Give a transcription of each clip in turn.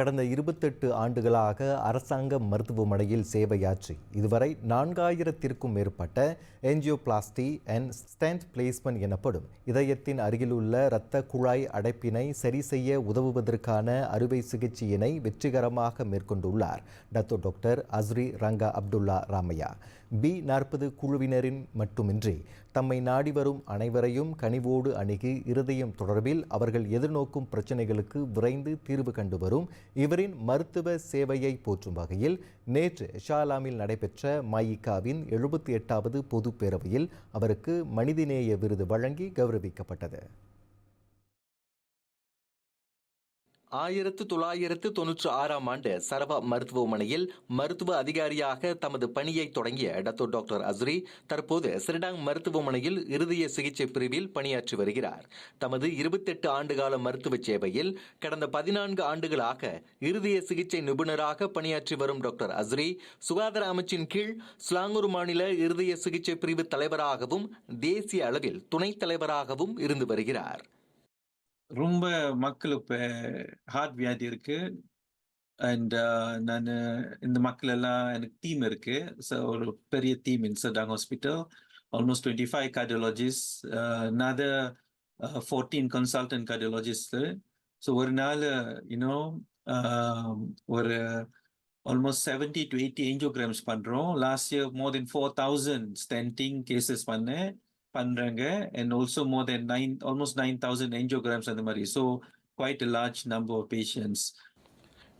கடந்த இருபத்தெட்டு ஆண்டுகளாக அரசாங்க மருத்துவமனையில் சேவையாற்றி இதுவரை நான்காயிரத்திற்கும் மேற்பட்ட என்ஜியோபிளாஸ்டி அண்ட் ஸ்டென்ட் பிளேஸ்மெண்ட் எனப்படும் இதயத்தின் அருகிலுள்ள இரத்த குழாய் அடைப்பினை சரி செய்ய உதவுவதற்கான அறுவை சிகிச்சையினை வெற்றிகரமாக மேற்கொண்டுள்ளார். Dato doctor Asri Ranga Abdullah Ramaiah. B நாற்பது குழுவினரின் மட்டுமின்றி தம்மை நாடி வரும் அனைவரையும் கனிவோடு அணுகி இருதயம் தொடர்பில் அவர்கள் எதிர்நோக்கும் பிரச்சனைகளுக்கு விரைந்து தீர்வு கண்டு வரும் இவரின் மருத்துவ சேவையை போற்றும் வகையில் நேற்று ஷாலாமில் நடைபெற்ற மாயிகாவின் எழுபத்தி எட்டாவது பொதுப்பேரவையில் அவருக்கு மனிதநேய விருது வழங்கி கௌரவிக்கப்பட்டது. ஆயிரத்து தொள்ளாயிரத்து தொன்னூற்று ஆறாம் ஆண்டு சரவா மருத்துவமனையில் மருத்துவ அதிகாரியாக தமது பணியை தொடங்கிய டத்தோ டாக்டர் அஸ்ரி தற்போது சிரடாங் மருத்துவமனையில் இருதய சிகிச்சை பிரிவில் பணியாற்றி வருகிறார். தமது இருபத்தெட்டு ஆண்டுகால மருத்துவ சேவையில் கடந்த பதினான்கு ஆண்டுகளாக இருதய சிகிச்சை நிபுணராக பணியாற்றி வரும் டாக்டர் அஸ்ரி சுகாதார அமைச்சின் கீழ் ஸ்லாங்கூர் மாநில இருதய சிகிச்சை பிரிவு தலைவராகவும் தேசிய அளவில் துணைத் தலைவராகவும் இருந்து வருகிறார். ரொம்ப மக்கள் ஹார்ட் வியாதி இருக்கு. அண்ட் uh, நான் இந்த மக்கள் எல்லாம் எனக்கு டீம் இருக்கு. ஸோ ஒரு பெரிய team in Serdang hospital almost twenty five cardiologist நான் ஃபோர்டீன் கன்சல்டன்ட் கார்டியாலஜிஸ்ட் ஸோ ஒரு நாள் இன்னும் um, ஒரு almost seventy to eighty angiograms பண்ணுறோம் last year more than four thousand stenting cases பண்ணேன். பண்றாங்க. And also more than nine almost nine thousand angiograms அந்த மாதிரி. So quite large number of patients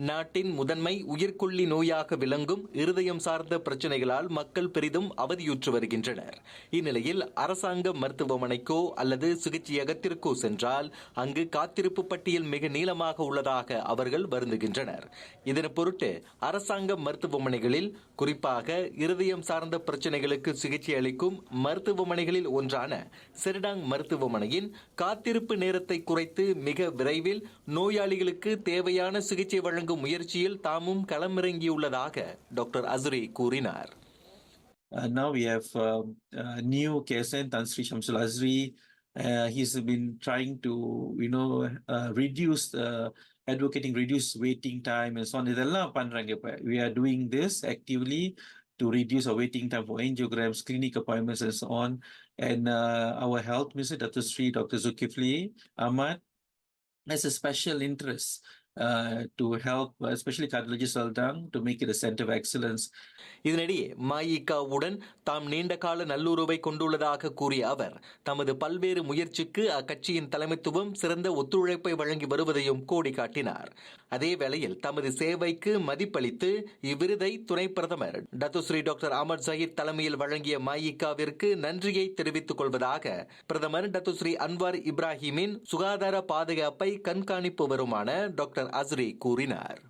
நாட்டின் முதன்மை உயிர்கொல்லி நோயாக விளங்கும் இருதயம் சார்ந்த பிரச்சனைகளால் மக்கள் பெரிதும் அவதியுற்று வருகின்றனர். இந்நிலையில் அரசாங்க மருத்துவமனைக்கோ அல்லது சிகிச்சையகத்திற்கோ சென்றால் அங்கு காத்திருப்பு பட்டியல் மிக நீளமாக உள்ளதாக அவர்கள் வருந்துகின்றனர். இதன் பொருட்டு அரசாங்க மருத்துவமனைகளில் குறிப்பாக இருதயம் சார்ந்த பிரச்சனைகளுக்கு சிகிச்சை அளிக்கும் மருத்துவமனைகளில் ஒன்றான செரிடாங் மருத்துவமனையின் காத்திருப்பு நேரத்தை குறைத்து மிக விரைவில் நோயாளிகளுக்கு தேவையான சிகிச்சை வழங்கும் முயற்சியில் தாமும் களமிறங்கியுள்ளதாக டாக்டர் அஸ்ரி கூறினார் Uh, now we have uh, uh, new KSN Tan Sri Shamsul Azri. Uh, he's been trying to, you know, uh, reduce, uh, advocating reduce waiting time and so on. இதெல்லாம் பண்றாங்க இப்ப. We are doing this actively to reduce our waiting time for angiograms, clinic appointments and so on. And uh, our health minister, Dr. Sri, Dr. Zulkifli Ahmad, has a special interest to help especially cardiology சொல்றாங்க to make it centre of excellence இதனிடையே மாயிகாவுடன் தாம் நீண்ட கால நல்லுறவை கொண்டுள்ளதாக கூறிய அவர் தமது பல்வேறு முயற்சிக்கு அக்கட்சியின் தலைமைத்துவம் சிறந்த ஒத்துழைப்பை வழங்கி வருவதையும் கோடி காட்டினார் அதே வேளையில் தமது சேவைக்கு மதிப்பளித்து இவ்விருதை துணை பிரதமர் டத்துஸ்ரீ டாக்டர் அமர் சயீத் தலைமையில் வழங்கிய மாயிகாவிற்கு நன்றியை தெரிவித்துக் கொள்வதாக பிரதமர் டத்துஸ்ரீ அன்வார் இப்ராஹிமின் சுகாதார பாதுகாப்பை கண்காணிப்பவருமான டாக்டர் அஸ்ரி கூறினார்